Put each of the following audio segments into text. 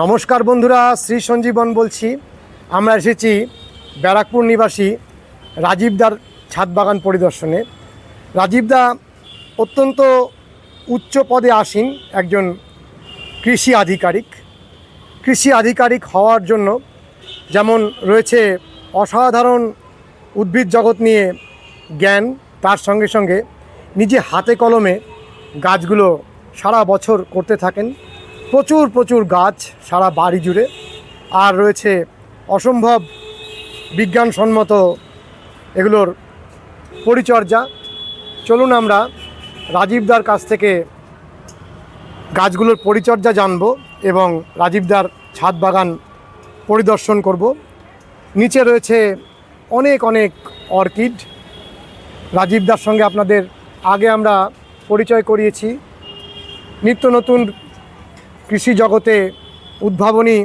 নমস্কার বন্ধুরা, শ্রী সঞ্জীবন বলছি। আমরা এসেছি ব্যারাকপুর নিবাসী রাজীবদার ছাদ বাগান পরিদর্শনে। রাজীবদা অত্যন্ত উচ্চ পদে আসীন একজন কৃষি আধিকারিক। কৃষি আধিকারিক হওয়ার জন্য যেমন রয়েছে অসাধারণ উদ্ভিদ জগৎ নিয়ে জ্ঞান, তার সঙ্গে সঙ্গে নিজে হাতে কলমে গাছগুলো সারা বছর করতে থাকেন। প্রচুর প্রচুর গাছ সারা বাড়ি জুড়ে। আর রয়েছে অসম্ভব বিজ্ঞানসম্মত এগুলোর পরিচর্যা। চলুন আমরা রাজীবদার কাছ থেকে গাছগুলোর পরিচর্যা জানব এবং রাজীবদার ছাদ বাগান পরিদর্শন করব। নিচে রয়েছে অনেক অনেক অর্কিড। রাজীবদার সঙ্গে আপনাদের আগে আমরা পরিচয় করিয়েছি। নিত্য নতুন কৃষি জগতে উদ্ভাবনী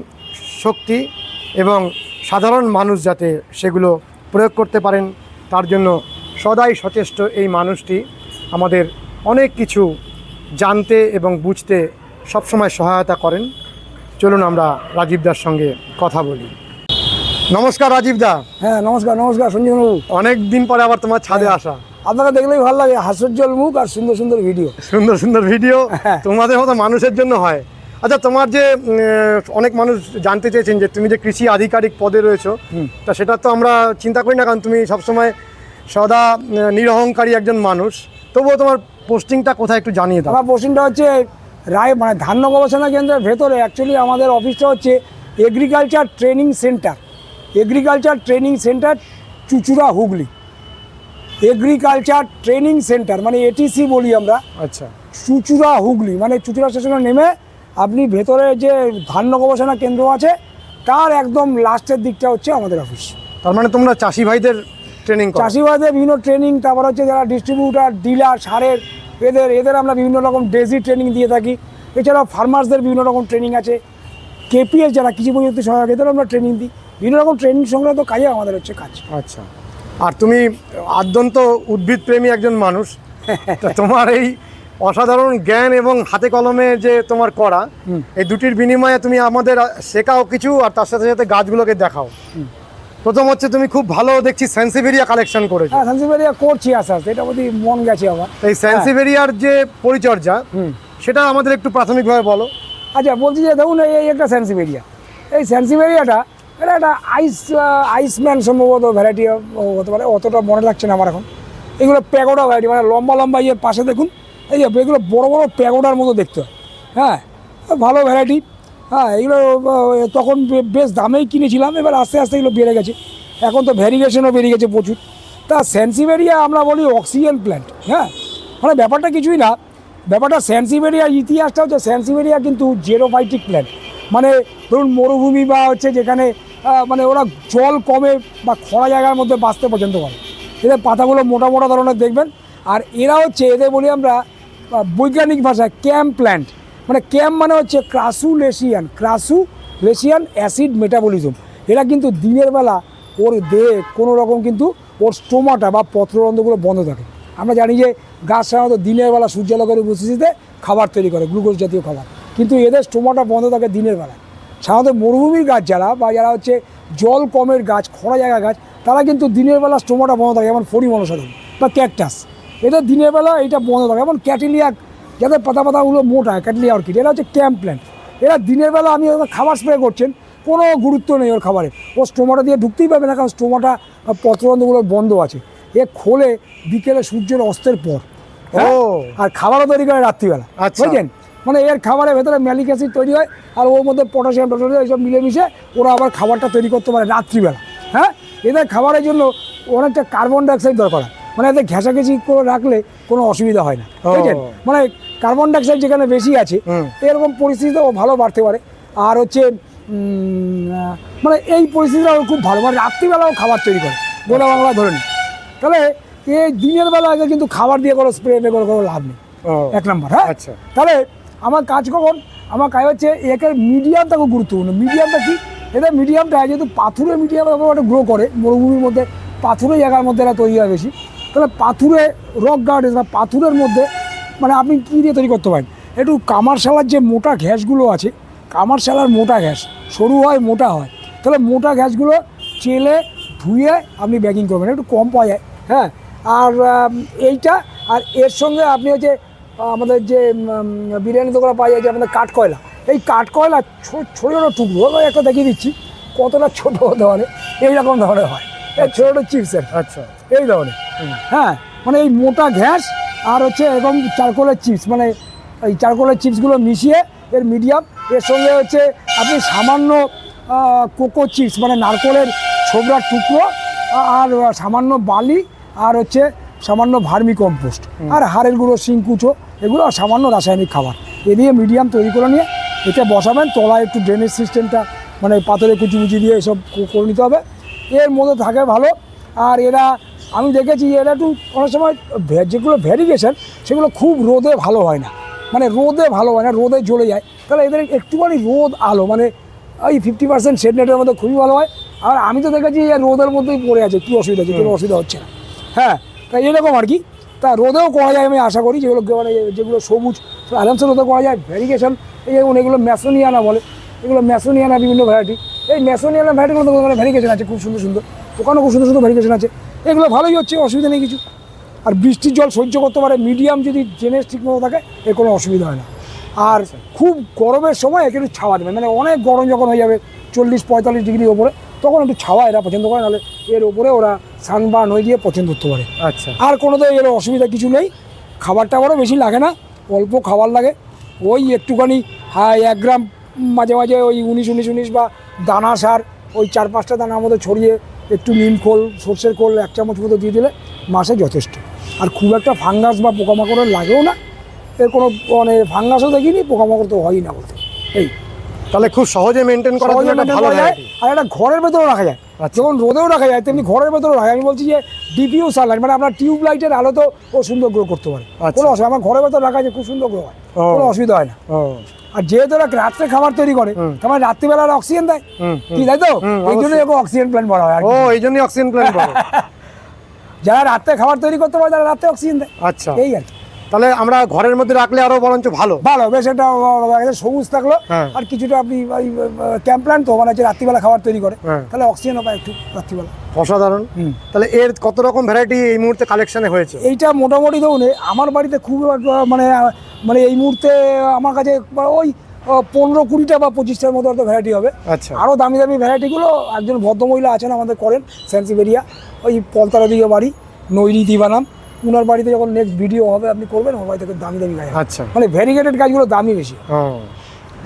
শক্তি এবং সাধারণ মানুষ যাতে সেগুলো প্রয়োগ করতে পারেন তার জন্য সদাই সচেষ্ট এই মানুষটি। আমাদের অনেক কিছু জানতে এবং বুঝতে সবসময় সহায়তা করেন। চলুন আমরা রাজীবদার সঙ্গে কথা বলি। নমস্কার রাজীবদা হ্যাঁ নমস্কার নমস্কার সঞ্জীববাবু অনেক দিন পরে আবার তোমার ছাদে আসা। আপনাকে দেখলেই ভালো লাগে হাস্যোজ্জ্বল মুখ আর সুন্দর সুন্দর ভিডিও। সুন্দর সুন্দর ভিডিও হ্যাঁ। তোমাদের মতো মানুষের জন্য হয়। আচ্ছা তোমার যে অনেক মানুষ জানতে চেয়েছেন যে তুমি যে কৃষি আধিকারিক পদে রয়েছো তা সেটা তো আমরা চিন্তা করি না কারণ তুমি সবসময় সদা নিরহংকারী একজন মানুষ। তবুও তোমার পোস্টিংটা কোথায় একটু জানিয়ে দাও। আমার পোস্টিংটা হচ্ছে রায় মানে ধান্য গবেষণা কেন্দ্রের ভেতরে। অ্যাকচুয়ালি আমাদের অফিসটা হচ্ছে agriculture training centre agriculture training centre Chuchura Hooghly. Agriculture training centre মানে এটিসি বলি আমরা। আচ্ছা। চুচুড়া হুগলি মানে চুচুড়া স্টেশনে নেমে আপনি ভেতরে যে ধান্য গবেষণা কেন্দ্র আছে তার একদম লাস্টের দিকটা হচ্ছে আমাদের অফিস তার মানে তোমরা চাষি ভাইদের ট্রেনিং করো? চাষিবাদের বিভিন্ন ট্রেনিং তারপর হচ্ছে যারা ডিস্ট্রিবিউটার ডিলার সারের এদের এদের আমরা বিভিন্ন রকম ডেজি ট্রেনিং দিয়ে থাকি। এছাড়াও ফার্মার্সদের বিভিন্ন রকম ট্রেনিং আছে। কেপিএস যারা কৃষি প্রযুক্তি সহায়ক এদেরও আমরা ট্রেনিং দিই। বিভিন্ন রকম ট্রেনিং সংক্রান্ত কাজে আমাদের হচ্ছে কাজ। আচ্ছা। আর তুমি আদ্যন্ত উদ্ভিদ প্রেমী একজন মানুষ। তোমার এই অসাধারণ জ্ঞান এবং হাতে কলমে যে তোমার করা এই দুটির বিনিময়ে তুমি আমাদের শেখাও কিছু আর তার সাথে সাথে গাছগুলোকে দেখাও। প্রথম হচ্ছে তুমি খুব ভালো দেখছি সেন্সিভেরিয়া কালেকশন করেছ। হ্যাঁ সানসিবারিয়া করছি আস্তে আস্তে এটা প্রতি মন গেছে আমার। এই সেন্সিভেরিয়ার যে পরিচর্যা। সেটা আমাদের একটু প্রাথমিকভাবে বলো। আচ্ছা বলছি যে দেখুন এই একটা স্যান্সিবেরিয়া এই স্যান্সিবেরিয়াটা এটা একটা আইস আইসম্যান সম্ভবত ভ্যারাইটি হতে পারে অতটা মনে লাগছে না আমার এখন। এগুলো প্যাগোডা ভ্যারাইটি মানে লম্বা লম্বা ইয়ে পাশে দেখুন এই যে, এগুলো বড় বড় প্যাগোডার মতো দেখতে হয়। হ্যাঁ ভালো ভ্যারাইটি হ্যাঁ এগুলো তখন বেশ দামেই কিনেছিলাম, এবার আস্তে আস্তে এগুলো বেড়ে গেছে। এখন তো ভ্যারিগেশনও বেরিয়ে গেছে প্রচুর। তা স্যান্সিবেরিয়া আমরা বলি অক্সিজেন প্ল্যান্ট হ্যাঁ? মানে ব্যাপারটা কিছুই না। ব্যাপারটা স্যান্সিবেরিয়ার ইতিহাসটা হচ্ছে স্যান্সিবেরিয়া কিন্তু জেরোফাইটিক প্ল্যান্ট মানে ধরুন মরুভূমি বা হচ্ছে যেখানে মানে ওরা জল কমে বা খরা জায়গার মধ্যে বাঁচতে পছন্দ করে। এদের পাতাগুলো মোটা মোটা ধরনের দেখবেন। আর এরা হচ্ছে, এদের বলি আমরা বৈজ্ঞানিক ভাষায় ক্যাম্প প্ল্যান্ট। মানে ক্যাম্প মানে হচ্ছে ক্রাসুলেশিয়ান ক্রাসুলেশিয়ান অ্যাসিড মেটাবলিজম। এরা কিন্তু দিনের বেলা ওর দেহে কোনো রকম কিন্তু ওর স্টোমাটা বা পত্ররন্ধ্রগুলো বন্ধ থাকে। আমরা জানি যে গাছ সাধারণত দিনের বেলা সূর্যালোকের উপস্থিতিতে খাবার তৈরি করে, গ্লুকোজ জাতীয় খাবার। কিন্তু এদের স্টোমাটা বন্ধ থাকে দিনের বেলা। সাধারণত মরুভূমির গাছ যারা বা যারা হচ্ছে জল কমের গাছ, খরা জায়গা গাছ, তারা কিন্তু দিনের বেলা স্টোমাটা বন্ধ থাকে, যেমন ফড়ি মনসাধন বা ক্যাকটাস। এটা দিনের বেলা এটা বন্ধ থাকে। যেমন ক্যাটিলিয়া যাদের পাতা পাতাগুলো মোটা ক্যাটিলিয়া অর্কিড এরা হচ্ছে ক্যাম্প প্ল্যান্ট। এরা দিনের বেলা আমি ওদের খাবার স্প্রে করছেন কোনো গুরুত্ব নেই ওর খাবারে। ও স্টোমাটা দিয়ে ঢুকতেই পারবে না কারণ স্টোমাটা পত্রবন্ধগুলো বন্ধ আছে। এ খোলে বিকেলে সূর্যের অস্তের পর হ্যাঁ? ও। আর খাবারও তৈরি করে রাত্রিবেলা আচ্ছা। বুঝলেন? মানে এর খাবারের ভেতরে ম্যালিক অ্যাসিড তৈরি হয় আর ওর মধ্যে পটাশিয়াম টটাশিয়াম এইসব মিলেমিশে ওরা আবার খাবারটা তৈরি করতে পারে রাত্রিবেলা হ্যাঁ? এদের খাবারের জন্য অনেকটা কার্বন ডাইঅক্সাইড দরকার হয়। মানে এদের ঘেঁষাঘেঁষি করে রাখলে কোনো অসুবিধা হয় না। বুঝলেন মানে কার্বন ডাইঅক্সাইড যেখানে বেশি আছে এরকম পরিস্থিতিতে ও ভালো বাড়তে পারে। আর হচ্ছে মানে এই পরিস্থিতিটা খুব ভালো। মানে রাত্রিবেলাও খাবার তৈরি করে। গোলা বাংলা ধরে নিন তাহলে এই দিনের বেলা আগে কিন্তু খাবার দিয়ে কোনো স্প্রে করে কোনো লাভ নেই। এক নম্বর হ্যাঁ? আচ্ছা। তাহলে আমার কাজ কখন? আমার কাজ হচ্ছে একের মিডিয়ামটা খুব গুরুত্বপূর্ণ। মিডিয়ামটা কি? এদের মিডিয়ামটা যেহেতু পাথুরে মিডিয়াম গ্রো করে মরুভূমির মধ্যে পাথুরে জায়গার মধ্যে এরা তৈরি হয় বেশি। তাহলে পাথুরে রক গার্ডেন বা পাথুরের মধ্যে মানে আপনি কী দিয়ে তৈরি করতে পারেন? একটু কামারশালার যে মোটা ঘ্যাসগুলো আছে কামারশাল আর মোটা ঘ্যাস, সরু হয়, মোটা হয়, তাহলে মোটা ঘ্যাসগুলো চেলে ধুয়ে আপনি ব্যাকিং করবেন, একটু কম পাওয়া যায় হ্যাঁ? আর এইটা, আর এর সঙ্গে আপনি হচ্ছে আমাদের যে বিরিয়ানি দোকানে পাওয়া যায় যে আমাদের কাঠকয়লা, এই কাঠকয়লা ছোট ছোটো ছোটো টুকরো একটা দেখিয়ে দিচ্ছি, কতটা ছোটো পারে, এইরকম ধরনের হয় ছোটো ছোটো চিপসের আচ্ছা। এই ধরনের হ্যাঁ মানে এই মোটা ঘ্যাস আর হচ্ছে এরকম চারকোলের চিপস মানে এই চারকোলের চিপসগুলো মিশিয়ে এর মিডিয়াম এর সঙ্গে হচ্ছে আপনি সামান্য কোকো চিপস মানে নারকোলের ছোবড়ার টুকরো আর সামান্য বালি আর হচ্ছে সামান্য ভার্মি কম্পোস্ট। আর হাড়ের গুঁড়ো শিংকুচো এগুলো আর সামান্য রাসায়নিক খাবার। এ দিয়ে মিডিয়াম তৈরি করে নিয়ে এটা বসাবেন তলায় একটু ড্রেনেজ সিস্টেমটা মানে পাথরে কুচি কুচি দিয়ে এসব করে নিতে হবে। এর মধ্যে থাকে ভালো আর এরা আমি দেখেছি এরা একটু অনেক সময় যেগুলো ভ্যারিগেশন সেগুলো খুব রোদে ভালো হয় না। মানে রোদে ভালো হয় না, রোদে জ্বলে যায়। তাহলে এদের একটুখানি রোদ আলো মানে ওই ফিফটি পার্সেন্ট শেড নেটের মধ্যে খুবই ভালো হয়। আর আমি তো দেখেছি রোদের মধ্যেই পড়ে আছে, কী অসুবিধা হচ্ছে, কোনো অসুবিধা হচ্ছে না। হ্যাঁ তাই এরকম আর কি। তা রোদেও করা যায়, আমি আশা করি। যেগুলো মানে যেগুলো সবুজ, আরামসে রোদে করা যায়। ভ্যারিগেশন এই যেমন এগুলো ম্যাসোনিয়ানা বলে, এগুলো ম্যাসোনিয়ানা বিভিন্ন ভ্যারাইটি এই ম্যাসোনিয়ানা ভ্যারাইটিগুলো ওখানে ভ্যারিগেশন আছে? খুব সুন্দর সুন্দর। ওখানেও খুব সুন্দর সুন্দর ভ্যারিগেশন আছে। এগুলো ভালোই হচ্ছে অসুবিধা নেই কিছু। আর বৃষ্টির জল সহ্য করতে পারে মিডিয়াম যদি জেনে ঠিক মতো থাকে এর কোনো অসুবিধা হয় না। আর খুব গরমের সময় একে একটু ছাওয়া দেবে মানে অনেক গরম যখন হয়ে যাবে চল্লিশ পঁয়তাল্লিশ ডিগ্রি ওপরে তখন একটু ছাওয়া এরা পছন্দ করে নাহলে এর ওপরে ওরা সানবার্ন হয়ে গিয়ে পছন্দ করতে পারে। আচ্ছা। আর কোনো তো এর অসুবিধা কিছু নেই খাবার টাবারও বেশি লাগে না অল্প খাবার লাগে। ওই একটুখানি হ্যাঁ এক গ্রাম মাঝে মাঝে ওই উনিশ উনিশ উনিশ বা দানা সার ওই চার পাঁচটা দানার মধ্যে ছড়িয়ে একটু নিম খোল সর্ষের খোল এক চামচ মতো দিয়ে দিলে মাসে যথেষ্ট। আর খুব একটা ফাঙ্গাস বা পোকামাকড়ের লাগেও না। এর কোনো মানে ফাঙ্গাসও দেখিনি পোকামাকড় তো হয়ই না বলতে। এই। তাহলে খুব সহজে মেনটেন করা ভালো যায় আর এটা ঘরের ভেতরেও রাখা যায়। আচ্ছা। যেমন রোদেও রাখা যায় তেমনি ঘরের ভেতরেও রাখা আমি বলছি যে ডিপিউ সানলাইট মানে আপনার টিউব লাইটের আলো তো ও সুন্দর গ্রো করতে পারে। আচ্ছা। কোনো অসুবিধা আমার ঘরের ভেতর রাখা যায় খুব সুন্দর গ্রো হয়। কোনো অসুবিধা হয় না। আর যেহেতু ওরা রাত্রে খাবার তৈরি করে। তোমার রাত্রিবেলা অক্সিজেন দেয়। কি তাই তো? ওই এই জন্য অবশ্যই। অক্সিজেন প্ল্যান্ট বলা হয় আর ও এই জন্যই অক্সিজেন প্ল্যান্ট যারা রাত্রে খাবার তৈরি করতে পারে তারা রাত্রে অক্সিজেন দেয়। আচ্ছা। এই আর কি। তাহলে আমরা ঘরের মধ্যে রাখলে আরও বরঞ্চ ভালো। ভালো বেশ একটা সবুজ থাকল। হ্যাঁ। আর কিছুটা আপনি ক্যাম্প প্ল্যান্ট তো মানে রাত্রিবেলা খাবার তৈরি করে। হ্যাঁ। তাহলে অক্সিজেনও পায় একটু রাত্রিবেলা। অসাধারণ। তাহলে এর কত রকম ভ্যারাইটি এই মুহূর্তে কালেকশনে হয়েছে? এইটা মোটামুটি ধরুন আমার বাড়িতে খুব মানে মানে এই মুহূর্তে আমার কাছে ওই পনেরো কুড়িটা বা পঁচিশটার মতো একটা ভ্যারাইটি হবে। আচ্ছা। আরও দামি দামি ভ্যারাইটিগুলো একজন ভদ্রমহিলা আছেন আমাদের করেন সেন্সিবেরিয়া ওই পলতারা দিকে বাড়ি নৈরি দিবানাম ওনার বাড়িতে যখন নেক্সট ভিডিও হবে আপনি করবেন আমার বাড়ি থেকে দামি দামি গাছ আচ্ছা। মানে ভ্যারিগেটেড গাছগুলো দামি বেশি। ও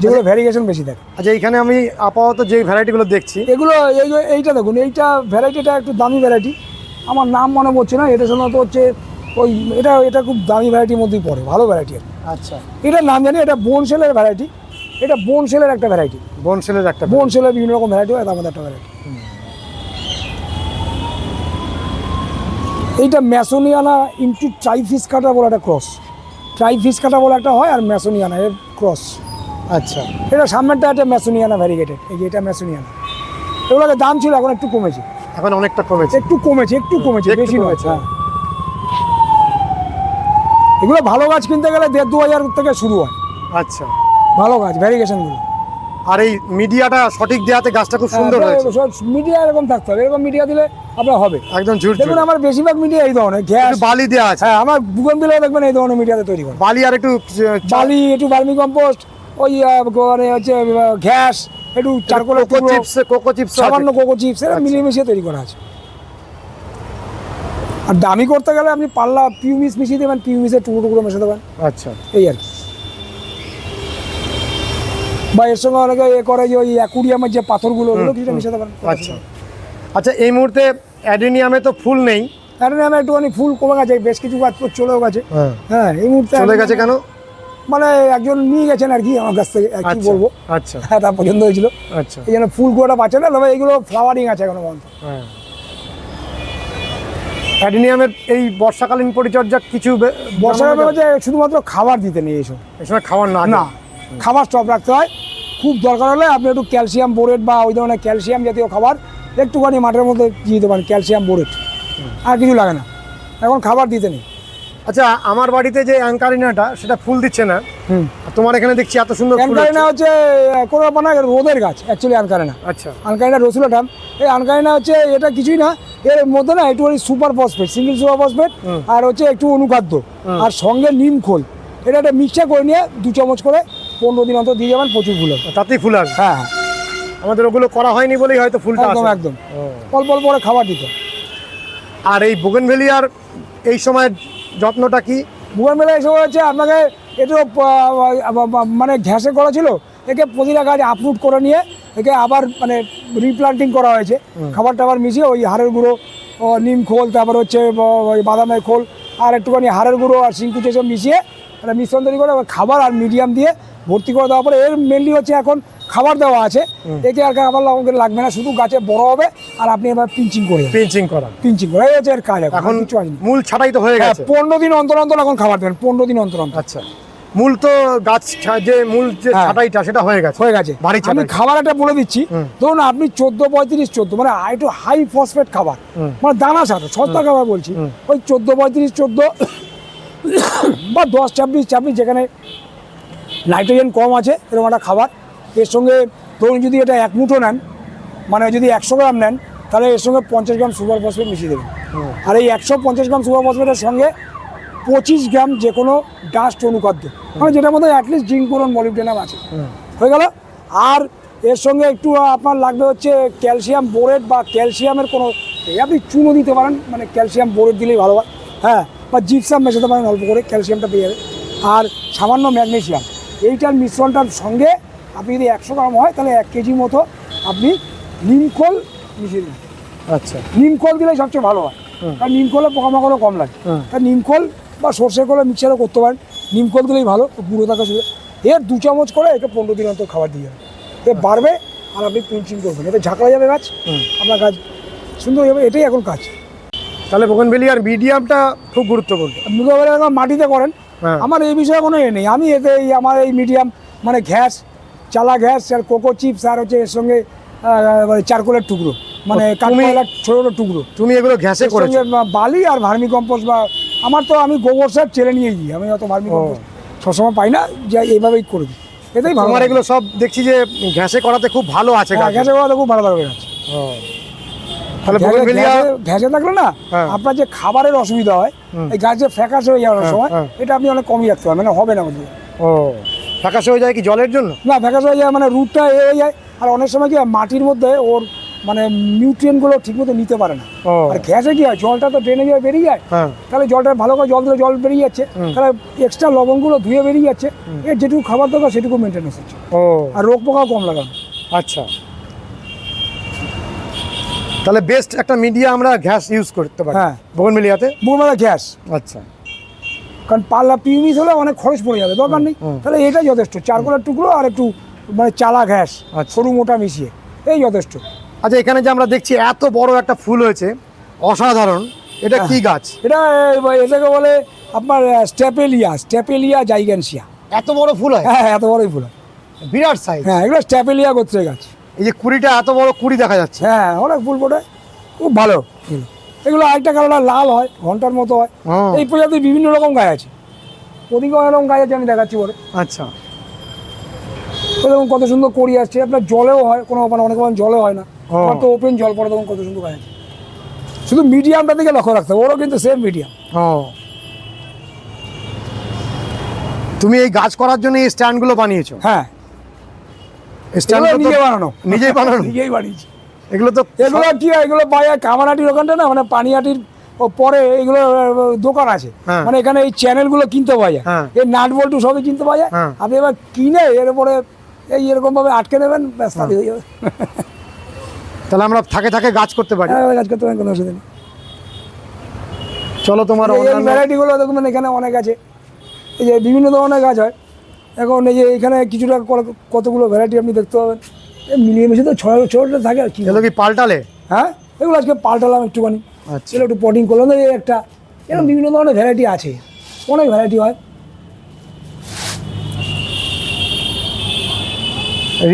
যেগুলো ভ্যারিগেশন বেশি থাকে। আচ্ছা এইখানে আমি আপাতত যে ভ্যারাইটিগুলো দেখছি। এগুলো এই এইটা দেখুন এইটা ভ্যারাইটিটা একটু দামি ভ্যারাইটি আমার নাম মনে পড়ছে না এটা শোনা তো হচ্ছে ওই এটা এটা খুব দামি ভ্যারাইটির মধ্যেই পড়ে ভালো ভ্যারাইটি আচ্ছা। এটার নাম জানি এটা বোন সেলের ভ্যারাইটি এটা বোন সেলের একটা ভ্যারাইটি বোন সেলের একটা বোন সেলের বিভিন্ন রকম ভ্যারাইটি হয় তার মধ্যে একটা ভ্যারাইটি এইটা ম্যাসোনিয়ানা ইন্টু ট্রাইফিস কাটা বলে একটা ক্রস ট্রাইফিস কাটা বলে একটা হয় আর ম্যাসোনিয়ানা এর ক্রস আচ্ছা। এটা সামনেরটা একটা ম্যাসোনিয়ানা ভ্যারিগেটেড এই যে এটা ম্যাসোনিয়ানা। এগুলোকে দাম ছিল এখন একটু কমেছে। এখন অনেকটা কমেছে। একটু কমেছে একটু কমেছে বেশি কমেছে। হ্যাঁ। এগুলো ভালো গাছ কিনতে গেলে দেড় দু হাজার থেকে শুরু হয়। আচ্ছা। ভালো গাছ ভ্যারিগেশনগুলো আর এই মিডিয়াটা সঠিক দেওয়াতে গাছটা খুব সুন্দর হ্যাঁ, হয়েছে। মিডিয়া এরকম থাকতে হবে এরকম মিডিয়া দিলে আপনার হবে। একদম ঝুট দেখুন আমার বেশিরভাগ মিডিয়া এই ধরনের গ্যাস। বালি দেওয়া আছে। হ্যাঁ আমার বুগন দিলেও দেখবেন এই ধরনের মিডিয়াতে তৈরি করে। বালি আর একটু বালি একটু ভার্মি কম্পোস্ট ওই মানে হচ্ছে গ্যাস একটু চারকোলের কোকো চিপস কোকো চিপস সামান্য কোকো চিপস এরা আচ্ছা। মিলিয়ে মিশিয়ে তৈরি করা আছে। আর দামি করতে গেলে আপনি পাল্লা পিউমিস মিশিয়ে দেবেন পিউমিসের টুকরো টুকরো মেশে দেবেন আচ্ছা। এই আর কি। বা এর সঙ্গে অনেকে এ করে যে ওই অ্যাকুরিয়ামের যে পাথরগুলো ওগুলো কিছুটা মিশাতে পারেন আচ্ছা। আচ্ছা এই মুহূর্তে অ্যাডেনিয়ামে তো ফুল নেই। আমি একটুখানি ফুল কমে গেছে বেশ কিছু গাছ তো চলেও গেছে। হ্যাঁ। হ্যাঁ এই মুহূর্তে চলে গেছে কেন? মানে একজন নিয়ে গেছেন আর কি আমার কাছ থেকে কি আচ্ছা বলব? আচ্ছা। হ্যাঁ তার পছন্দ হয়েছিল। আচ্ছা। এই জন্য ফুল কুয়াটা পাচ্ছে না তবে এগুলো ফ্লাওয়ারিং আছে এখনও পর্যন্ত। হ্যাঁ। অ্যাডেনিয়ামের এই বর্ষাকালীন পরিচর্যা কিছু বে- বর্ষাকালে জানানো যাবে? হচ্ছে শুধুমাত্র খাবার দিতে নেই এইসব এই সময় খাওয়ার না না। খাবার স্টপ রাখতে হয়। খুব দরকার হলে আপনি একটু ক্যালসিয়াম বোরেট বা ওই ধরনের ক্যালসিয়াম জাতীয় খাবার একটুখানি মাঠের মধ্যে দিয়ে দিতে পারেন ক্যালসিয়াম বোরেট। আর কিছু লাগে না। এখন খাবার দিতে নেই। আচ্ছা আমার বাড়িতে যে অ্যাঙ্কারিনাটা সেটা ফুল দিচ্ছে না। হুম। তোমার এখানে দেখছি এত সুন্দর আনকারিনা হচ্ছে। কোনো ব্যাপার না রোদের গাছ অ্যাকচুয়ালি আনকারিনা আচ্ছা। আনকারিনা রসুলাটাম এই আনকারিনা হচ্ছে এটা কিছুই না এর মধ্যে না একটু super phosphate single super phosphate আর হচ্ছে একটু অনুখাদ্য। আর সঙ্গে নিম খোল। এটা একটা মিক্সচার করে নিয়ে দু চামচ করে পনেরো দিন অন্তর দিয়ে যাবেন প্রচুর ফুল হবে তাতেই ফুল আসবে? হ্যাঁ। আমাদের ওগুলো করা হয়নি বলেই হয়তো ফুলটা একদম একদম। অল্প অল্প করে খাবার দিতে। আর এই বোগেনভেলিয়ার এই সময় যত্নটা কি? বুগান মেলা এসে হচ্ছে আপনাকে একটু মানে ঘ্যাসে করা ছিল একে প্রতিটা গাছ আপরুট করে নিয়ে একে আবার মানে রিপ্লান্টিং করা হয়েছে। খাবার টাবার মিশিয়ে ওই হাড়ের গুঁড়ো নিম খোল তারপর হচ্ছে ওই বাদামের খোল আর একটুখানি হাড়ের গুঁড়ো আর সিংকুচি সব মিশিয়ে একটা মিশ্রণ তৈরি করে খাবার আর মিডিয়াম দিয়ে ভর্তি করে দেওয়ার পরে এর মেনলি হচ্ছে এখন খাবার দেওয়া আছে। একে আর খাবার আমাকে লাগবে না শুধু গাছে বড় হবে আর আপনি এবার পিঞ্চিং করে পিঞ্চিং করা। পিঞ্চিং করে এই হচ্ছে এর কাজ এখন মূল ছাটাই তো হয়ে হ্যাঁ গেছে। পনেরো দিন অন্তর অন্তর এখন খাবার দেবেন পনেরো দিন অন্তর অন্তর। আচ্ছা মূল তো গাছ যে মূল যে হ্যাঁ। ছাটাইটা সেটা হয়ে গেছে। হয়ে গেছে। ভারী আমি খাবার একটা বলে দিচ্ছি। ধরুন আপনি চোদ্দ পঁয়ত্রিশ চোদ্দ মানে একটু হাই ফসফেট খাবার মানে দানা সাথে সস্তা খাবার বলছি। ওই চোদ্দ পঁয়ত্রিশ চোদ্দ বা দশ ছাব্বিশ ছাব্বিশ যেখানে নাইট্রোজেন কম আছে, এরকম একটা খাবার। এর সঙ্গে ধরুন যদি এটা এক মুঠো নেন মানে যদি একশো গ্রাম নেন, তাহলে এর সঙ্গে পঞ্চাশ গ্রাম সুপার ফসফেট মিশিয়ে দেবেন। আর এই একশো পঞ্চাশ গ্রাম সুপার ফসফেটের সঙ্গে পঁচিশ গ্রাম যে কোনো ডাস্ট অনুখাদ্য মানে যেটার মধ্যে অ্যাটলিস্ট জিঙ্ক বোরন মলিবডেনাম আছে। হয়ে গেল? আর এর সঙ্গে একটু আপনার লাগবে হচ্ছে ক্যালসিয়াম বোরেট বা ক্যালসিয়ামের কোনো আপনি চুনো দিতে পারেন মানে ক্যালসিয়াম বোরেট দিলেই ভালো হয়। হ্যাঁ বা জিপসাম মেশাতে পারেন অল্প করে ক্যালসিয়ামটা পেয়ে যাবে আর সামান্য ম্যাগনেশিয়াম এইটার মিশ্রণটার সঙ্গে আপনি যদি একশো গ্রাম হয় তাহলে এক কেজি মতো আপনি নিমখোল মিশিয়ে দিন। আচ্ছা। নিমখোল দিলে সবচেয়ে ভালো হয়। কারণ নিমখোলে পোকামাকড়ও কম লাগে। তা নিমখোল বা সর্ষে খোলে মিক্সারও করতে পারেন। নিমখোল দিলেই ভালো গুঁড়ো থাকা শুরু এর দু চামচ করে একে পনেরো দিন অন্তর খাবার দিয়ে যাবে এ বাড়বে আর আপনি পিঞ্চিং করবেন। এতে ঝাঁকড়া যাবে গাছ। আপনার গাছ সুন্দর হয়ে যাবে। এটাই এখন কাজ। তাহলে বোগেনভেলিয়ার মিডিয়ামটা খুব গুরুত্বপূর্ণ। এখন মাটিতে করেন। হ্যাঁ। আমার এই বিষয়ে কোনো এ নেই। আমি এতে এই আমার এই মিডিয়াম মানে ঘ্যাস চালা ঘ্যাস আর কোকো চিপস আর হচ্ছে এর সঙ্গে মানে চারকোলের টুকরো মানে কাঠকয়লার ছোটো ছোটো টুকরো। তুমি এগুলো ঘ্যাসে করেছ? বালি আর ভার্মি কম্পোস্ট বা আমার তো আমি গোবর সার চেলে নিয়ে দিই আমি অত ভার্মি কম্পোস্ট সবসময় পাই না যে এইভাবেই করে দিই। এটাই ভালো তোমার এগুলো সব দেখছি যে ঘ্যাসে করাতে খুব ভালো আছে ঘ্যাসে করাতে খুব ভালো লাগবে গাছ তাহলে ঘ্যাসে থাকলে না হ্যাঁ। আপনার যে খাবারের অসুবিধা হয় এই গাছে ফ্যাকাশ হয়ে যাওয়ার হ্যাঁ, সময় হ্যাঁ। এটা আপনি অনেক কমিয়ে রাখতে মানে হবে না বুঝলি ও ফ্যাকাশে হয়ে যায় কি জলের জন্য? না ফ্যাকাশ হয়ে যায় মানে রুটটা এ হয়ে যায় আর অনেক সময় কি মাটির মধ্যে ওর মানে নিউট্রিয়েন্টগুলো ঠিকমতো নিতে পারে না। আর গ্যাসে কি হয় জলটা তো ড্রেনে গিয়ে বেরিয়ে যায়। তাহলে জলটা ভালো করে জল দিলে জল বেরিয়ে যাচ্ছে। তাহলে এক্সট্রা লবণগুলো ধুয়ে বেরিয়ে যাচ্ছে। এর যেটুকু খাবার দরকার সেটুকু মেনটেন্স হচ্ছে। আর রোগ পোকাও কম লাগানো আচ্ছা। তাহলে বেস্ট একটা মিডিয়া আমরা গ্যাস ইউজ করতে পারি। হ্যাঁ। বোগেনভেলিয়াতে বুমরা গ্যাস আচ্ছা। কারণ পাল্লা পিউমিস হলে অনেক খরচ পড়ে যাবে দরকার নেই। তাহলে এটাই যথেষ্ট চারকোলের টুকরো আর একটু মানে চালা ঘ্যাস আচ্ছা। সরু মোটা মিশিয়ে এই যথেষ্ট। আচ্ছা এখানে যে আমরা দেখছি এত বড় একটা ফুল হয়েছে অসাধারণ। এটা কি গাছ? এটা এটাকে বলে আপনার স্ট্যাপেলিয়া স্ট্যাপেলিয়া জাইগ্যানসিয়া এত বড় ফুল হয়? হ্যাঁ এত বড়ই ফুল হয়। বিরাট সাইজ হ্যাঁ এগুলো স্ট্যাপেলিয়া গোত্রের গাছ। এই যে কুড়িটা এত বড় কুড়ি দেখা যাচ্ছে। হ্যাঁ অনেক ফুল ফোটে। খুব ভালো। এগুলো আরেকটা কালারটা লাল হয় ঘণ্টার মতো হয়। এই প্রজাতির বিভিন্ন রকম গাছ আছে। ওদিকে অনেক রকম গাছ আছে আমি দেখাচ্ছি পরে। আচ্ছা। দেখুন কত সুন্দর করি আসছে। আপনার জলেও হয় কোনো মানে অনেক সময় জলে হয় না। আমার তো ওপেন জল পড়ে তখন কত সুন্দর গাছ আছে। শুধু মিডিয়ামটা দিকে লক্ষ্য রাখতে হবে ওরও কিন্তু সেম মিডিয়াম ও। তুমি এই গাছ করার জন্য এই স্ট্যান্ডগুলো বানিয়েছো? হ্যাঁ। স্ট্যান্ড এগুলো নিজে বানানো। নিজেই বানানো। নিজেই বানিয়েছি। এগুলো তো এগুলো কি এগুলো পাই কামারহাটির ওখানটা না মানে পানিহাটির ও পরে এগুলো দোকান আছে। হ্যাঁ। মানে এখানে এই চ্যানেলগুলো কিনতে পাওয়া যায়। হ্যাঁ। এই নাট বল্টু সবই কিনতে পাওয়া যায়। হ্যাঁ। আপনি এবার কিনে এর উপরে এই এরকম ভাবে আটকে ব্যাস তাহলে হয়ে। যাবে তাহলে আমরা থাকে থাকে গাছ করতে পারি। কাজ করতে পারেন কোনো অসুবিধা নেই। চলো তোমার ভ্যারাইটিগুলো এখানে অনেক আছে। এই যে বিভিন্ন ধরনের গাছ হয়। এখন এই যে এখানে কিছুটা কতগুলো ভ্যারাইটি আপনি দেখতে পাবেন। এই মিলিয়ে তো ছয় ছোটো থাকে আর কি। কি পাল্টালে? হ্যাঁ? এগুলো আজকে পাল্টালাম একটুখানি। আচ্ছা। এগুলো একটু পটিং করলাম। এই একটা এরকম বিভিন্ন ধরনের ভ্যারাইটি আছে। অনেক ভ্যারাইটি হয়।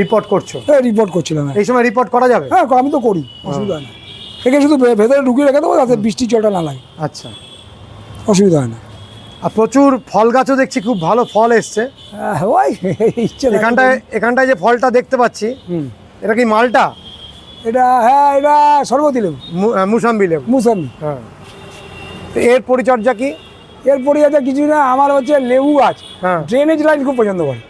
রিপোর্ট করছ? হ্যাঁ রিপোর্ট করছিলাম। এই সময় রিপোর্ট করা যাবে? হ্যাঁ আমি তো করি অসুবিধা হয় না। একে শুধু ভেতরে ঢুকিয়ে রেখে দেবো যাতে বৃষ্টির জলটা না লাগে। আচ্ছা। অসুবিধা হয় না। আর প্রচুর ফল গাছও দেখছি খুব ভালো ফল এসছে। ওই এখানটায় এখানটায় যে ফলটা দেখতে পাচ্ছি। এটা কি মালটা? এটা হ্যাঁ এটা সর্বতি লেবু। মুসাম্বি লেবু। মুসাম্বি। হ্যাঁ। তো এর পরিচর্যা কি? এর পরিচর্যা কিছু না আমার হচ্ছে লেবু গাছ। হ্যাঁ। ড্রেনেজ লাইন খুব পছন্দ করে।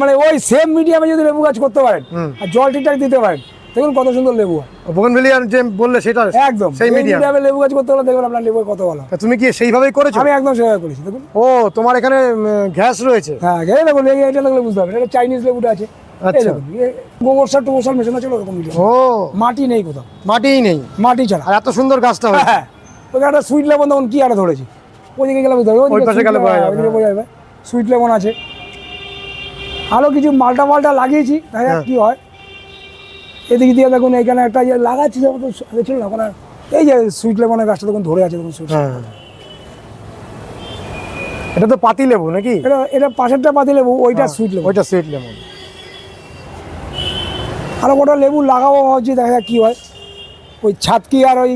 মানে ওই সেম মিডিয়ামে যদি লেবু গাছ করতে পারেন। আর জল ঠিকঠাক দিতে পারেন দেখুন কত সুন্দর লেবু। হয় বোগনভেলিয়ার যে বললে সেটা একদম। সেই মিডিয়াম লেবু গাছ করতে হলে দেখবেন আপনার লেবু কত ভালো। তুমি কি সেইভাবেই করেছ? আমি একদম সেভাবে করেছি দেখুন। ও তোমার এখানে গ্যাস রয়েছে? হ্যাঁ এই দেখুন এটা দেখলে বুঝতে পারবেন এটা চাইনিজ লেবুটা আছে। এই আচ্ছা। গোবর সার টোবর সার মেশানো ছিল ওরকম ও। মাটি নেই কোথাও। মাটিই নেই। মাটি ছাড়া। আর এত সুন্দর গাছটা হ্যাঁ। ওখানে একটা সুইট লেমন তখন কি আরে ধরেছি। ওইদিকে গেলে বুঝতে হবে ওই পাশে গেলে বোঝা যাবে, হ্যাঁ। সুইট লেমন আছে। আরও কিছু মালটা মালটা লাগিয়েছি। দেখা হ্যাঁ। কি হয়? এদিকে দিয়ে দেখুন এখানে একটা ইয়ে লাগাচ্ছি যখন আগে ছিল না ওখানে এই যে সুইট লেমনের গাছটা তখন ধরে আছে তখন সুইট হ্যাঁ। এটা তো পাতি লেবু নাকি? এটা এটা পাশেরটা পাতি লেবু ওইটা হ্যাঁ, সুইট লেবু। ওইটা সুইট লেবু। আরও গোটা লেবু লাগাবো ভাবছি দেখা যাক কি হয়। ওই ছাতকি আর ওই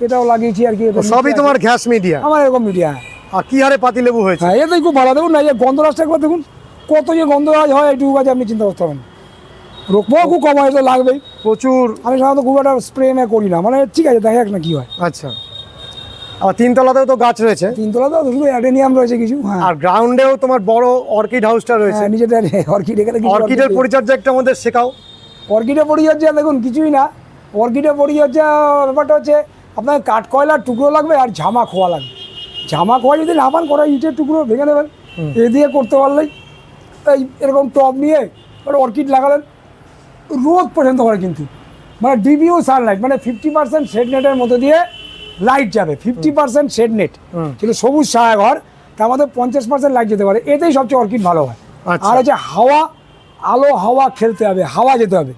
এটাও লাগিয়েছি আর কি সবই তোমার গ্যাস মিডিয়া আমার এরকম মিডিয়া আর কি হারে পাতি লেবু হয়েছে? হ্যাঁ এটাই খুব ভালো দেখুন না এই যে গন্ধরাজটা একবার দেখুন কত যে গন্ধরাজ হয় এইটুকু গাছে আপনি চিন্তা করতে পারেন রোগও খুব কম হয় তো লাগবেই। প্রচুর। আমি সাধারণত খুব একটা স্প্রে মে করি না। মানে ঠিক আছে দেখা যাক না কি হয়। আচ্ছা। আর তিনতলাতেও তো গাছ রয়েছে। তিনতলা তো শুধু অ্যাডেনিয়াম রয়েছে কিছু হ্যাঁ। আর গ্রাউন্ডেও তোমার বড় অর্কিড হাউসটা রয়েছে। হ্যাঁ নিচেটা অর্কিড এখানে অর্কিডের পরিচর্যা একটু আমাদের শেখাও। অর্কিডে পরিচর্যা দেখুন কিছুই না। অর্কিডে পরিচর্যা ব্যাপারটা হচ্ছে আপনার কাঠ কয়লার টুকরো লাগবে আর ঝামা খোয়া লাগবে। ঝামা খোয়া যদি না পান করা ইটের টুকরো ভেঙে দেবেন। এ দিয়ে করতে পারলেই এই এরকম টব নিয়ে অর্কিড লাগালেন। রোদ পর্যন্ত করে কিন্তু। মানে ডিবিউ সানলাইট মানে ফিফটি পার্সেন্ট শেড নেটের মধ্যে দিয়ে লাইট যাবে ফিফটি পার্সেন্ট শেড নেট। ছিল সবুজ ছায়া ঘর তার মধ্যে পঞ্চাশ পার্সেন্ট লাইট যেতে পারে। এতেই সবচেয়ে অর্কিড ভালো হয়। আচ্ছা। আর হচ্ছে হাওয়া আলো হাওয়া খেলতে হবে হাওয়া যেতে হবে।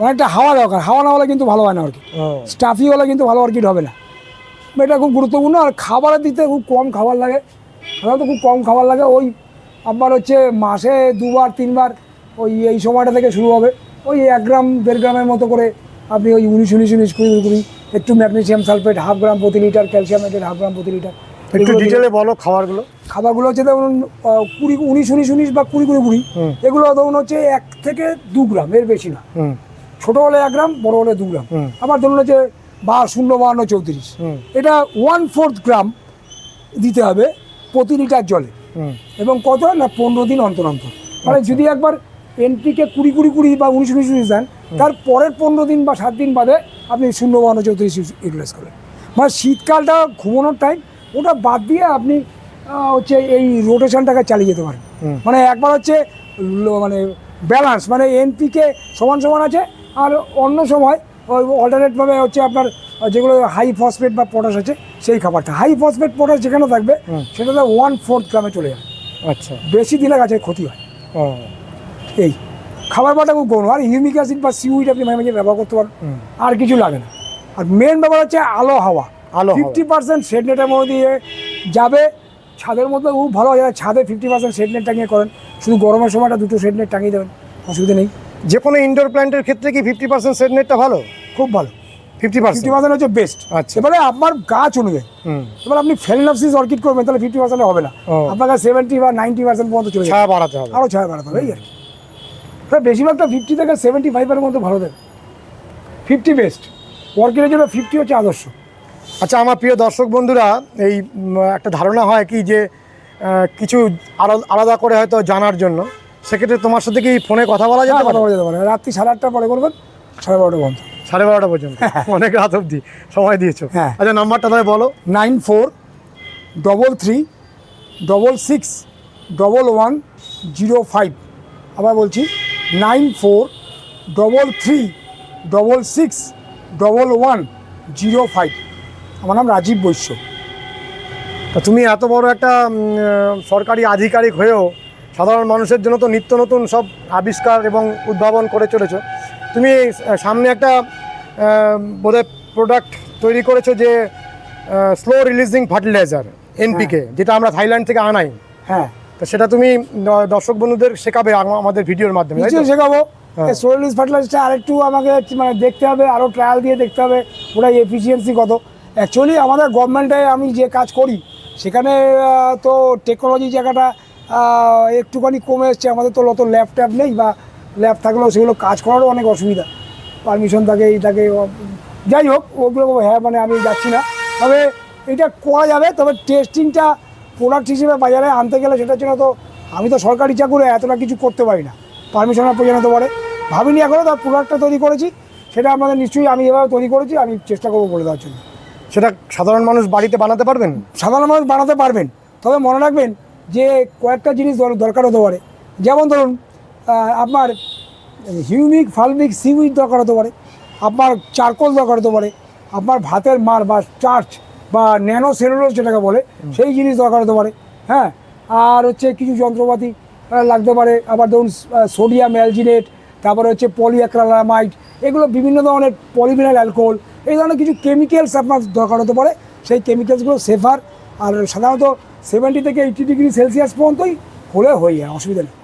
অনেকটা হাওয়া দরকার। হাওয়া না হলে কিন্তু ভালো হয় না অর্কিড। স্টাফি হলে কিন্তু ভালো অর্কিড হবে না। এটা খুব গুরুত্বপূর্ণ। আর খাবারের দিতে খুব কম খাবার লাগে। সাধারণত খুব কম খাবার লাগে। ওই আপনার হচ্ছে মাসে দুবার তিনবার ওই এই সময়টা থেকে শুরু হবে। ওই এক গ্রাম দেড় গ্রামের মতো করে আপনি ওই উনিশ উনিশ উনিশ কুড়ি কুড়ি একটু ম্যাগনেসিয়াম সালফেট হাফ গ্রাম প্রতি লিটার ক্যালসিয়াম হাফ গ্রাম প্রতি লিটার একটু ডিটেলে বলো খাবারগুলো। খাবারগুলো হচ্ছে ধরুন কুড়ি উনিশ উনিশ উনিশ বা কুড়ি কুড়ি কুড়ি এগুলো ধরুন হচ্ছে এক থেকে দু গ্রাম এর বেশি না। ছোট হলে এক গ্রাম বড় হলে দু গ্রাম। আবার ধরুন হচ্ছে বা শূন্য বাহান্ন চৌত্রিশ। এটা ওয়ান ফোর্থ গ্রাম দিতে হবে প্রতি লিটার জলে। এবং কত না পনেরো দিন অন্তর অন্তর। মানে যদি একবার এনপিকে কুড়ি কুড়ি কুড়ি বা উনিশ উনিশ উনিশ দেন তার পরের পনেরো দিন বা সাত দিন বাদে আপনি শূন্য বাহান্ন চৌত্রিশ ইউটিলাইজ করেন। মানে শীতকালটা ঘুমানোর টাইম ওটা বাদ দিয়ে আপনি হচ্ছে এই রোটেশনটাকে চালিয়ে যেতে পারেন। মানে একবার হচ্ছে মানে ব্যালেন্স মানে এনপিকে সমান সমান আছে আর অন্য সময় ওই অল্টারনেটভাবে হচ্ছে আপনার যেগুলো হাই ফসফেট বা পটাশ আছে সেই খাবারটা। হাই ফসফেট পটাশ যেখানে থাকবে। সেটাতে ওয়ান ফোর্থ গ্রামে চলে যাবে আচ্ছা। বেশি দিলে গাছের ক্ষতি হয়। এই খাবার পাটা খুব গৌণ আর হিউমিক অ্যাসিড বা সিউইড আপনি মাঝে মাঝে ব্যবহার করতে পারেন আর কিছু লাগে না। আর মেন ব্যাপার হচ্ছে আলো হাওয়া। আলো ফিফটি পার্সেন্ট শেড নেটের মধ্যে দিয়ে যাবে ছাদের মধ্যে খুব ভালো হয় ছাদে ফিফটি পার্সেন্ট শেড নেট টাঙিয়ে করেন শুধু গরমের সময়টা দুটো শেড নেট টাঙিয়ে দেবেন অসুবিধা নেই। যে কোনো ইনডোর প্ল্যান্টের ক্ষেত্রে কি ফিফটি পার্সেন্ট সেট নেটটা ভালো? খুব ভালো। ফিফটি ফিফটি পার্সেন্ট পার্সেন্ট হচ্ছে বেস্ট আচ্ছা। এবারে আপনার গাছ অনুযায়ী হুম। এবার আপনি ফেলিনপসিস অর্কিড করবেন তাহলে ফিফটি পার্সেন্ট হবে না। আপনার সেভেন্টি বা নাইনটি পার্সেন্ট পর্যন্ত চলে যাবে। ছায়া বাড়াতে হবে। আরও ছায়া বাড়াতে হবে এই আর কি। প্রায় বেশিরভাগটা ফিফটি থেকে সেভেন্টি ফাইভের মধ্যে ভালো দেবে ফিফটি বেস্ট অর্কিডের জন্য ফিফটি হচ্ছে আদর্শ। আচ্ছা আমার প্রিয় দর্শক বন্ধুরা এই একটা ধারণা হয় কি যে কিছু আলা- আলাদা করে হয়তো জানার জন্য। সেক্ষেত্রে তোমার সাথে কি ফোনে কথা বলা যেতে হ্যাঁ, কথা বলা যেতে পারে। রাত্রি সাড়ে আটটার পরে করবেন সাড়ে বারোটা বন্ধ সাড়ে বারোটা পর্যন্ত। অনেক রাত অবধি সময় দিয়েছ। হ্যাঁ। আচ্ছা নাম্বারটা তাহলে বলো। Nine four double three double six double one zero five. আবার বলছি nine four double three double six double one zero five. আমার নাম রাজীব বৈশ্য। তা তুমি এত বড় একটা সরকারি আধিকারিক হয়েও সাধারণ মানুষের জন্য তো নিত্য নতুন সব আবিষ্কার এবং উদ্ভাবন করে চলেছো। তুমি সামনে একটা বোধহয় প্রোডাক্ট তৈরি করেছ যে স্লো রিলিজিং ফার্টিলাইজার এনপিকে যেটা আমরা থাইল্যান্ড থেকে আনাই। হ্যাঁ। তো সেটা তুমি দর্শক বন্ধুদের শেখাবে আম- আমাদের ভিডিওর মাধ্যমে শেখাবো। হ্যাঁ। সোলিস ফার্টিলাইজারটা আরেকটু আমাকে মানে দেখতে হবে আরও ট্রায়াল দিয়ে দেখতে হবে ওটা এফিসিয়েন্সি কত। অ্যাকচুয়ালি আমাদের গভর্নমেন্টে আমি যে কাজ করি সেখানে তো টেকনোলজি জায়গাটা একটুখানি কমে এসছে। আমাদের তো অত ল্যাব ট্যাব নেই বা ল্যাব থাকলেও সেগুলো কাজ করারও অনেক অসুবিধা। পারমিশন থাকে এই থাকে যাই হোক ওগুলো হ্যাঁ মানে আমি যাচ্ছি না। তবে এটা করা যাবে তবে টেস্টিংটা প্রোডাক্ট হিসেবে বাজারে আনতে গেলে সেটার জন্য তো আমি তো সরকারি চাকুরে এতটা কিছু করতে পারি না। পারমিশনের প্রয়োজন হতে পারে। ভাবিনি এখনও তার প্রোডাক্টটা তৈরি করেছি। সেটা আপনাদের নিশ্চয়ই আমি এভাবে তৈরি করেছি আমি চেষ্টা করব বলে দেওয়ার জন্য। সেটা সাধারণ মানুষ বাড়িতে বানাতে পারবেন? সাধারণ মানুষ বানাতে পারবেন। তবে মনে রাখবেন যে কয়েকটা জিনিস দরকার হতে পারে। যেমন ধরুন আপনার হিউমিক ফালমিক সিউইড দরকার হতে পারে। আপনার চারকোল দরকার হতে পারে। আপনার ভাতের মার বা চার্চ বা ন্যানো সেলুলোস যেটাকে বলে সেই জিনিস দরকার হতে পারে হ্যাঁ? আর হচ্ছে কিছু যন্ত্রপাতি লাগতে পারে। আবার ধরুন সোডিয়াম অ্যালজিনেট তারপরে হচ্ছে পলিঅ্যাক্রালামাইড এগুলো বিভিন্ন ধরনের পলিমিনাল অ্যালকোহল এই ধরনের কিছু কেমিক্যালস আপনার দরকার হতে পারে। সেই কেমিক্যালসগুলো সেফার আর সাধারণত সেভেন্টি থেকে এইটি ডিগ্রি সেলসিয়াস পর্যন্তই হলে হয়ে যায় অসুবিধা নেই।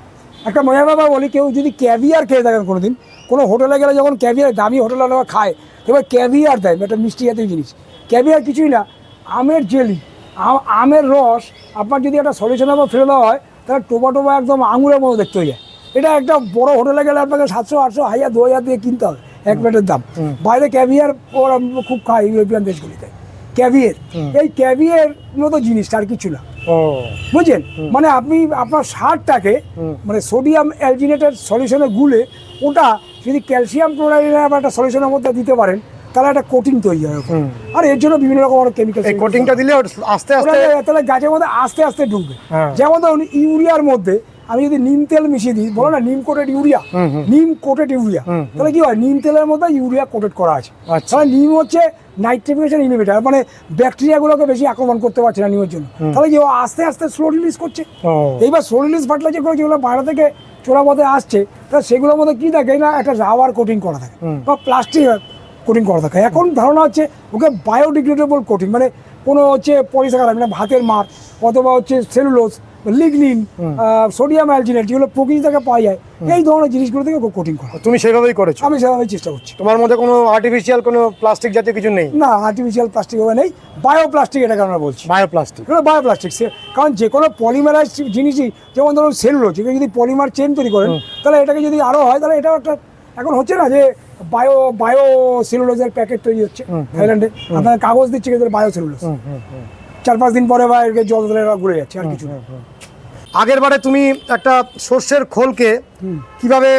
একটা মজার ব্যাপার বলি কেউ যদি ক্যাভিয়ার খেয়ে থাকেন কোনো দিন কোনো হোটেলে গেলে যখন ক্যাভিয়ার দামি হোটেলে ওরা খায় এবার ক্যাভিয়ার দেয় একটা মিষ্টি জাতীয় জিনিস। ক্যাভিয়ার কিছুই না আমের জেলি আম- আমের রস আপনার যদি একটা সলিউশনের উপর ফেলে দেওয়া হয় তাহলে টোপা টোপা একদম আঙুরের মতো দেখতে হয়ে যায়। এটা একটা বড় হোটেলে গেলে আপনাকে সাতশো আটশো হাজার দু হাজার দিয়ে কিনতে হবে এক প্লেটের দাম। বাইরে ক্যাভিয়ার ওরা খুব খায় ইউরোপিয়ান দেশগুলিতে। ক্যাভিয়ার এই ক্যাভিয়ার মতো জিনিসটা আর কিছু না। ও। বুঝছেন মানে আপনি আপনার সারটাকে মানে সোডিয়াম অ্যালজিনেটের সলিউশনে গুলে ওটা যদি ক্যালসিয়াম ক্লোরাইডের একটা সলিউশনের মধ্যে দিতে পারেন তাহলে একটা কোটিং তৈরি হয় আর এর জন্য বিভিন্ন রকম কেমিক্যাল এই কোটিংটা দিলে আস্তে আস্তে তাহলে গাছের মধ্যে আস্তে আস্তে ঢুকবে। হ্যাঁ। যেমন ধরুন ইউরিয়ার মধ্যে আমি যদি নিম তেল মিশিয়ে দিই বলো না neem coated urea. Neem coated urea. তাহলে কি হয়? নিম তেলের মধ্যে ইউরিয়া কোটেড করা আছে। আচ্ছা। তাহলে নিম হচ্ছে নাইট্রিফিকেশন ইনহিবিটার মানে ব্যাকটেরিয়াগুলোকে বেশি আক্রমণ করতে পারছে না নিমের জন্য। তাহলে কি আস্তে আস্তে স্লো রিলিজ করছে? এইবার স্লো রিলিজ ফার্টিলাইজার যেগুলো বাইরে থেকে চোরা পথে আসছে তাহলে সেগুলোর মধ্যে কী থাকে না একটা রাবার কোটিং করা থাকে। বা প্লাস্টিক কোটিং করা থাকে। এখন ধারণা হচ্ছে ওকে বায়োডিগ্রেডেবল কোটিং মানে কোনো হচ্ছে পরিষ্কার মানে ভাতের মার অথবা হচ্ছে সেলুলোস লিগনিন সোডিয়াম অ্যালজিনেট যেগুলো প্রকৃতি থেকে পাওয়া যায় এই ধরনের জিনিসগুলো থেকে কোটিং করা। তুমি সেভাবেই করেছ? আমি সেভাবে চেষ্টা করছি। তোমার মধ্যে কোনো আর্টিফিশিয়াল কোনো প্লাস্টিক জাতীয় কিছু নেই? না আর্টিফিশিয়াল প্লাস্টিক হবে নেই। বায়োপ্লাস্টিক এটাকে আমরা বলছি। বায়োপ্লাস্টিক বায়োপ্লাস্টিক সে কারণ যে কোনো পলিমারাইজ জিনিসই যেমন ধরুন সেলুলোজ যদি পলিমার চেন তৈরি করেন তাহলে এটাকে যদি আরও হয় তাহলে এটাও একটা এখন হচ্ছে না যে বায়ো বায়ো সেলুলোজের প্যাকেট তৈরি হচ্ছে থাইল্যান্ডে আপনার কাগজ দিচ্ছে কিন্তু বায়ো সেলুলোজ চার পাঁচ দিন পরে বা এর জল এরা ঘুরে যাচ্ছে আর কিছু না। আগের বারে তুমি একটা সর্ষের খোলকে কীভাবে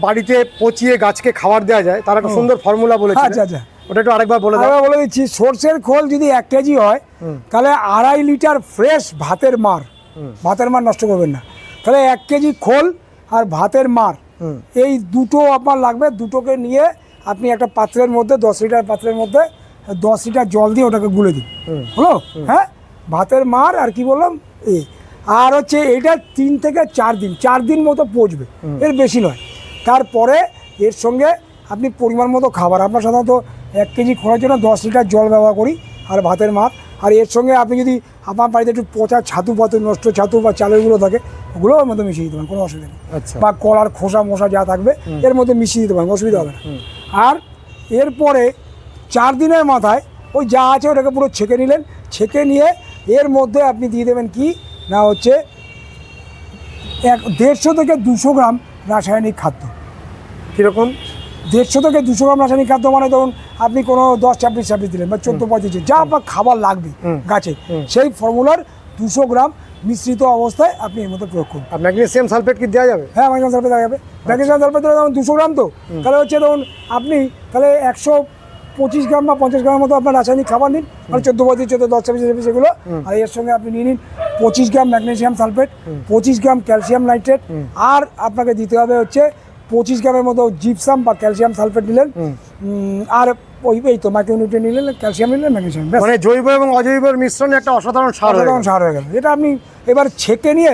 বাড়িতে পচিয়ে গাছকে খাবার দেওয়া যায় তার একটা সুন্দর ফর্মুলা বলেছে আচ্ছা, আচ্ছা। ওটা একটু আরেকবার বলে দাও। বলে দিচ্ছি সর্ষের খোল যদি এক কেজি হয় তাহলে আড়াই লিটার ফ্রেশ ভাতের মার। ভাতের মার নষ্ট করবেন না। তাহলে এক কেজি খোল আর ভাতের মার। এই দুটো আপনার লাগবে দুটোকে নিয়ে আপনি একটা পাত্রের মধ্যে দশ লিটার পাত্রের মধ্যে দশ লিটার জল দিয়ে ওটাকে গুলে দিন। হলো? হ্যাঁ? ভাতের মার আর কি বললাম? এ। আর হচ্ছে এটা তিন থেকে চার দিন চার দিন মতো পচবে। এর বেশি নয়। তারপরে এর সঙ্গে আপনি পরিমাণ মতো খাবার। আমরা সাধারণত এক কেজি খোলার জন্য দশ লিটার জল ব্যবহার করি। আর ভাতের মার আর এর সঙ্গে আপনি যদি আপনার বাড়িতে একটু পচা ছাতু পাতু নষ্ট ছাতু বা চালেরগুলো থাকে ওগুলো ওর মধ্যে মিশিয়ে দিতে পারেন কোনো অসুবিধা নেই। আচ্ছা। বা কলার খোসা মশা যা থাকবে এর মধ্যে মিশিয়ে দিতে পারেন অসুবিধা হবে না। আর এরপরে চার দিনের মাথায় ওই যা আছে ওটাকে পুরো ছেঁকে নিলেন। ছেঁকে নিয়ে এর মধ্যে আপনি দিয়ে দেবেন কি? না হচ্ছে এক দেড়শো থেকে দুশো গ্রাম রাসায়নিক খাদ্য। কীরকম? দেড়শো থেকে দুশো গ্রাম রাসায়নিক খাদ্য মানে ধরুন আপনি কোনো দশ ছাব্বিশ ছাব্বিশ দিলেন বা চোদ্দ পঁচিশ যা আপনার খাবার লাগবে গাছে সেই ফর্মুলার দুশো গ্রাম মিশ্রিত অবস্থায় আপনি এর মধ্যে প্রয়োগ করুন। আর ম্যাগনেসিয়াম সালফেট কি দেওয়া যাবে? হ্যাঁ ম্যাগনেসিয়াম সালফেট দেওয়া যাবে। ম্যাগনেসিয়াম সালফেট ধরে ধরুন দুশো গ্রাম তো। তাহলে হচ্ছে ধরুন আপনি তাহলে একশো পঁচিশ গ্রাম বা পঞ্চাশ গ্রামের মতো আপনার রাসায়নিক খাবার নিন। মানে চোদ্দ পঁচিশ চোদ্দ দশ ছাব্বিশ ছাব্বিশ এগুলো। আর এর সঙ্গে আপনি নিয়ে নিন পঁচিশ গ্রাম ম্যাগনেসিয়াম সালফেট পঁচিশ গ্রাম ক্যালসিয়াম নাইট্রেট আর আপনাকে দিতে হবে হচ্ছে পঁচিশ গ্রামের মতো জিপসাম বা ক্যালসিয়াম সালফেট নিলেন। আর ওই এই তো মাইক্রোনিউট্রিয়েন্ট নিলেন ক্যালসিয়াম নিলেন ম্যাগনেসিয়াম মানে জৈব এবং অজৈবের মিশ্রণে একটা অসাধারণ সার অসাধারণ সার হয়ে গেল। এটা আপনি এবার ছেঁকে নিয়ে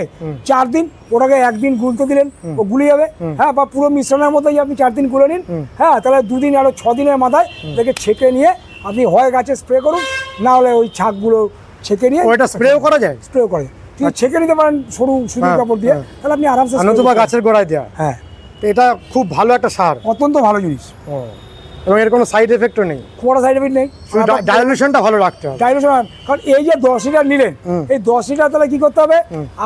চার দিন ওটাকে একদিন গুলতে দিলেন ও গুলে যাবে। হ্যাঁ বা পুরো মিশ্রণের মতোই আপনি চার দিন গুলে নিন। হ্যাঁ তাহলে দুদিন আরও ছ দিনের মাথায় এটাকে ছেঁকে নিয়ে আপনি হয় গাছে স্প্রে করুন না হলে ওই ছাকগুলো ছেঁকে নিয়ে ও এটা স্প্রেও করা যায়? স্প্রে করে যদি ছেঁকে নিতে পারেন সরু সুতির হ্যাঁ, কাপড় দিয়ে হ্যাঁ। তাহলে আপনি আরামসে নতুবা গাছের গোড়ায় দেওয়া হ্যাঁ। এটা খুব ভালো একটা সার। অত্যন্ত ভালো জিনিস। এবং এর কোনো সাইড এফেক্টও নেই। কোনো সাইড এফেক্ট নেই। ডাইলুশনটা ভালো রাখতে হবে। ডাইলুশন কারণ এই যে দশ লিটার নিলেন এই দশ লিটার তাহলে কি করতে হবে?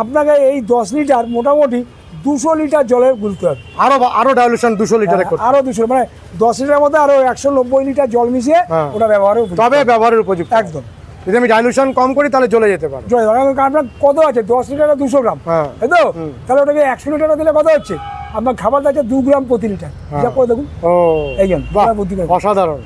আপনাকে এই দশ লিটার মোটামুটি দুশো লিটার জলে গুলতে হবে। আরও আরও ডাইলুশন দুশো লিটারে করতে আরও দুশো মানে দশ লিটার মধ্যে আরও একশো নব্বই লিটার জল মিশিয়ে হ্যাঁ। ওটা ব্যবহারে উপযুক্ত। তবে ব্যবহারের উপযুক্ত। একদম। যদি আমি ডাইলুশন কম করি তাহলে জ্বলে যেতে পারে। জলে আপনার কত আছে? দশ লিটারে দুশো গ্রাম। হ্যাঁ। তাই তো? তাহলে ওটাকে একশো লিটারে দিলে কত হচ্ছে? আপনার খাবার দাচ্ছে দু গ্রাম প্রতি লিটার। হিসাব করে দেখুন। ও এই জন্য। অসাধারণ।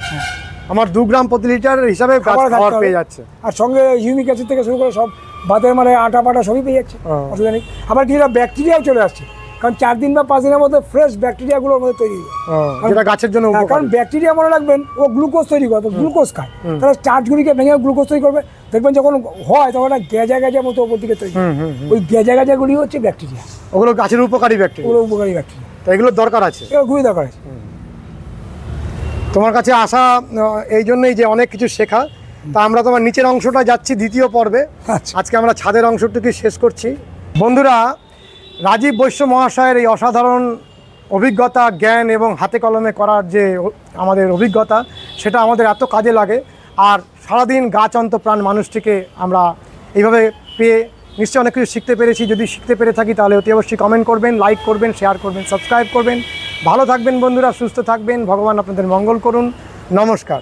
আমার দু গ্রাম প্রতি লিটার হিসাবে খাবার পেয়ে যাচ্ছে। আর সঙ্গে হিউমিক অ্যাসিড থেকে শুরু করে সব ভাতের মানে আটা পাটা সবই পেয়ে যাচ্ছে। হ্যাঁ। অসুবিধা নেই। আবার কিছুটা ব্যাকটেরিয়াও চলে আসছে। কারণ চার দিন বা পাঁচ দিনের মধ্যে ফ্রেশ ব্যাকটেরিয়াগুলোর মধ্যে তৈরি হয়ে যেটা গাছের জন্য হ্যাঁ, কারণ ব্যাকটেরিয়া মনে রাখবেন ও গ্লুকোজ তৈরি করে গ্লুকোজ খায়। তাহলে চার্জগুলিকে ভেঙে গ্লুকোজ তৈরি করবে। দেখবেন যখন হয় তখন একটা গেজা গেজা মতো ওপর দিকে তৈরি। ওই গেজা গেজাগুলি হচ্ছে ব্যাকটেরিয়া ওগুলো গাছের উপকারী ব্যাকটেরিয়া ওগুলো উপকারী ব্যাকটেরিয়া তো এগুলোর দরকার আছে? এগুলো খুবই দরকার আছে। তোমার কাছে আসা এই জন্যই যে অনেক কিছু শেখা। তা আমরা তোমার নিচের অংশটা যাচ্ছি দ্বিতীয় পর্বে। আচ্ছা। আজকে আমরা ছাদের অংশটুকু শেষ করছি। বন্ধুরা রাজীব বৈশ্য মহাশয়ের এই অসাধারণ অভিজ্ঞতা, জ্ঞান এবং হাতে কলমে করার যে আমাদের অভিজ্ঞতা, সেটা আমাদের এত কাজে লাগে। আর সারাদিন গাছ প্রাণ মানুষটিকে আমরা এইভাবে পেয়ে নিশ্চয়ই অনেক কিছু শিখতে পেরেছি। যদি শিখতে পেরে থাকি তাহলে অতি অবশ্যই কমেন্ট করবেন লাইক করবেন শেয়ার করবেন সাবস্ক্রাইব করবেন। ভালো থাকবেন বন্ধুরা, সুস্থ থাকবেন। ভগবান আপনাদের মঙ্গল করুন। নমস্কার।